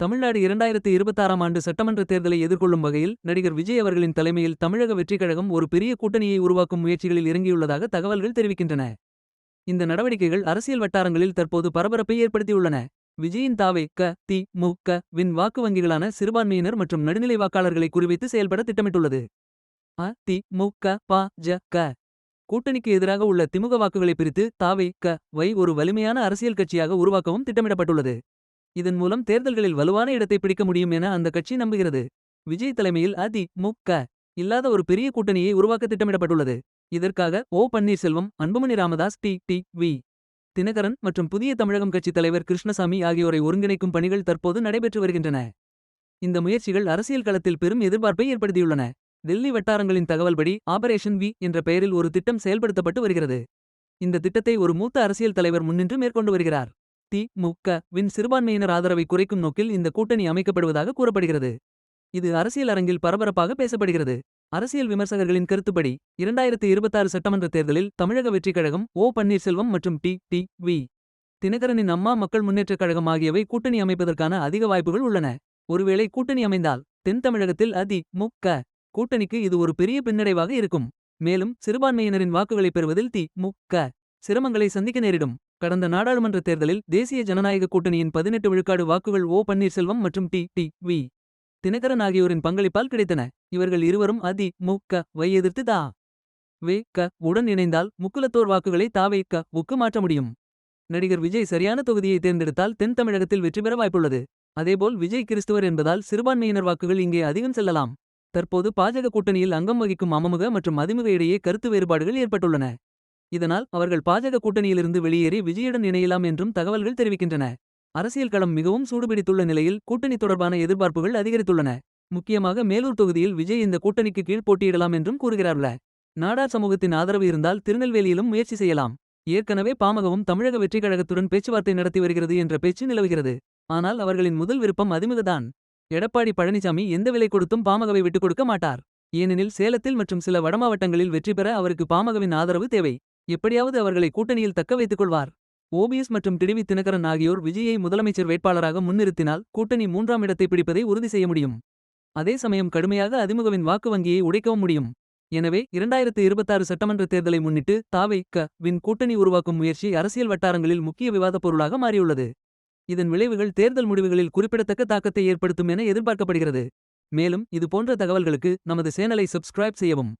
தமிழ்நாடு இரண்டாயிரத்து இருபத்தாறாம் ஆண்டு சட்டமன்ற தேர்தலை எதிர்கொள்ளும் வகையில் நடிகர் விஜய் அவர்களின் தலைமையில் தமிழக வெற்றிக் கழகம் ஒரு பெரிய கூட்டணியை உருவாக்கும் முயற்சிகளில் இறங்கியுள்ளதாக தகவல்கள் தெரிவிக்கின்றன. இந்த நடவடிக்கைகள் அரசியல் வட்டாரங்களில் தற்போது பரபரப்பை ஏற்படுத்தியுள்ளன. விஜயின் தாவே க தி மு க வின் வாக்கு வங்கிகளான சிறுபான்மையினர் மற்றும் நடுநிலை வாக்காளர்களை குறிவைத்து செயல்பட திட்டமிட்டுள்ளது. அ தி மு க ப ஜ க கூட்டணிக்கு எதிராக உள்ள திமுக வாக்குகளை பிரித்து தாவே க வை ஒரு வலிமையான அரசியல் கட்சியாக உருவாக்கவும் திட்டமிடப்பட்டுள்ளது. இதன் மூலம் தேர்தல்களில் வலுவான இடத்தை பிடிக்க முடியும் என அந்த கட்சி நம்புகிறது. விஜய் தலைமையில் அதி மு க இல்லாத ஒரு பெரிய கூட்டணியை உருவாக்க திட்டமிடப்பட்டுள்ளது. இதற்காக O Panneerselvam Anbumani Ramadoss T T V Dhinakaran மற்றும் புதிய தமிழகம் கட்சித் தலைவர் கிருஷ்ணசாமி ஆகியோரை ஒருங்கிணைக்கும் பணிகள் தற்போது நடைபெற்று வருகின்றன. இந்த முயற்சிகள் அரசியல் களத்தில் பெரும் எதிர்பார்ப்பை ஏற்படுத்தியுள்ளன. டெல்லி வட்டாரங்களின் தகவல்படி ஆபரேஷன் வி என்ற பெயரில் ஒரு திட்டம் செயல்படுத்தப்பட்டு வருகிறது. இந்த திட்டத்தை ஒரு மூத்த அரசியல் தலைவர் முன்னின்று மேற்கொண்டு வருகிறார். தி மு க வின் சிறுபான்மையினர் ஆதரவை குறைக்கும் நோக்கில் இந்த கூட்டணி அமைக்கப்படுவதாக கூறப்படுகிறது. இது அரசியல் அரங்கில் பரபரப்பாக பேசப்படுகிறது. அரசியல் விமர்சகர்களின் கருத்துப்படி இரண்டாயிரத்து இருபத்தாறு சட்டமன்ற தேர்தலில் தமிழக வெற்றிக் கழகம் ஓ. பன்னீர்செல்வம் மற்றும் டி. டி. வி. தினகரனின் அம்மா மக்கள் முன்னேற்றக் கழகம் ஆகியவை கூட்டணி அமைப்பதற்கான அதிக வாய்ப்புகள் உள்ளன. ஒருவேளை கூட்டணி அமைந்தால் தென் தமிழகத்தில் அதி மு. க. கூட்டணிக்கு இது ஒரு பெரிய பின்னடைவாக இருக்கும். மேலும் சிறுபான்மையினரின் வாக்குகளை பெறுவதில் தி. மு. க. சிரமங்களை சந்திக்க நேரிடும். கடந்த நாடாளுமன்ற தேர்தலில் தேசிய ஜனநாயக கூட்டணியின் பதினெட்டு விழுக்காடு வாக்குகள் ஓ பன்னீர்செல்வம் மற்றும் டி டி வி தினகரன் ஆகியோரின் பங்களிப்பால் கிடைத்தன. இவர்கள் இருவரும் அதி மு க வை எதிர்த்து தா வே க உடன் இணைந்தால் முக்குலத்தோர் வாக்குகளை தாவே க உக்கு மாற்ற முடியும். நடிகர் விஜய் சரியான தொகுதியை தேர்ந்தெடுத்தால் தென் தமிழகத்தில் வெற்றி பெற வாய்ப்புள்ளது. அதேபோல் விஜய் கிறிஸ்துவர் என்பதால் சிறுபான்மையினர் வாக்குகள் இங்கே அதிகம் செல்லலாம். தற்போது பாஜக கூட்டணியில் அங்கம் வகிக்கும் அமமுக மற்றும் அதிமுக இடையே கருத்து வேறுபாடுகள் ஏற்பட்டுள்ளன. இதனால் அவர்கள் பாஜக கூட்டணியிலிருந்து வெளியேறி விஜயுடன் இணையலாம் என்றும் தகவல்கள் தெரிவிக்கின்றன. அரசியல் களம் மிகவும் சூடுபிடித்துள்ள நிலையில் கூட்டணி தொடர்பான எதிர்பார்ப்புகள் அதிகரித்துள்ளன. முக்கியமாக மேலூர் தொகுதியில் விஜய் இந்த கூட்டணிக்கு கீழ் போட்டியிடலாம் என்றும் கூறுகிறார்ல. நாடார் சமூகத்தின் ஆதரவு இருந்தால் திருநெல்வேலியிலும் முயற்சி செய்யலாம். ஏற்கனவே பாமகவும் தமிழக வெற்றிக் கழகத்துடன் பேச்சுவார்த்தை நடத்தி வருகிறது என்ற பேச்சு நிலவுகிறது. ஆனால் அவர்களின் முதல் விருப்பம் அதிமுகதான். எடப்பாடி பழனிசாமி எந்த விலை கொடுத்தும் பாமகவை விட்டுக் கொடுக்க மாட்டார். ஏனெனில் சேலத்தில் மற்றும் சில வடமாவட்டங்களில் வெற்றி பெற அவருக்கு பாமகவின் ஆதரவு தேவை. எப்படியாவது அவர்களை கூட்டணியில் தக்க வைத்துக் கொள்வார். ஓபிஎஸ் மற்றும் டிடிவி தினகரன் ஆகியோர் விஜயை முதலமைச்சர் வேட்பாளராக முன்னிறுத்தினால் கூட்டணி மூன்றாம் இடத்தை பிடிப்பதை உறுதி செய்ய முடியும். அதே சமயம் கடுமையாக அதிமுகவின் வாக்கு வங்கியை உடைக்கவும் முடியும். எனவே இரண்டாயிரத்து இருபத்தாறு சட்டமன்ற தேர்தலை முன்னிட்டு தாவை க வின் கூட்டணி உருவாக்கும் முயற்சி அரசியல் வட்டாரங்களில் முக்கிய விவாதப் பொருளாக மாறியுள்ளது. இதன் விளைவுகள் தேர்தல் முடிவுகளில் குறிப்பிடத்தக்க தாக்கத்தை ஏற்படுத்தும் என எதிர்பார்க்கப்படுகிறது. மேலும் இது போன்ற தகவல்களுக்கு நமது சேனலை சப்ஸ்கிரைப் செய்யவும்.